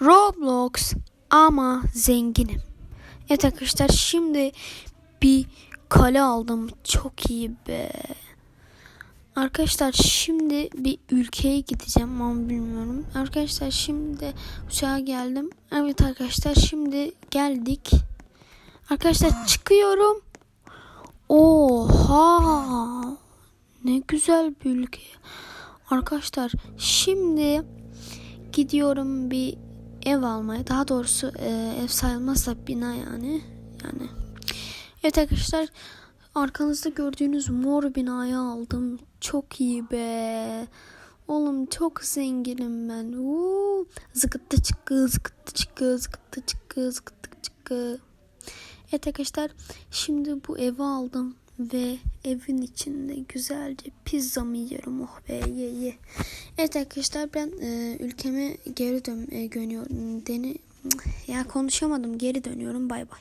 Roblox ama zenginim. Evet arkadaşlar şimdi bir kale aldım. Çok iyi be. Arkadaşlar şimdi bir ülkeye gideceğim ama bilmiyorum. Arkadaşlar şimdi uçağa geldim. Evet arkadaşlar şimdi geldik. Arkadaşlar çıkıyorum. Oha! Ne güzel bir ülke. Arkadaşlar şimdi gidiyorum bir ev almaya. Daha doğrusu e, ev sayılmazsa bina yani. Yani. Evet arkadaşlar arkanızda gördüğünüz mor binayı aldım. Çok iyi be. Oğlum çok zenginim ben. Uuu. Zıkıttı çıkkı zıkıttı çıkkı zıkıttı çıkkı zıkıttı çıkkı. Evet arkadaşlar şimdi bu evi aldım ve evin içinde güzelce pizzamı yiyorum oh be ye ye. Evet arkadaşlar ben e, ülkeme geri dön e, dönüyorum. Deni ya konuşamadım geri dönüyorum bay bay.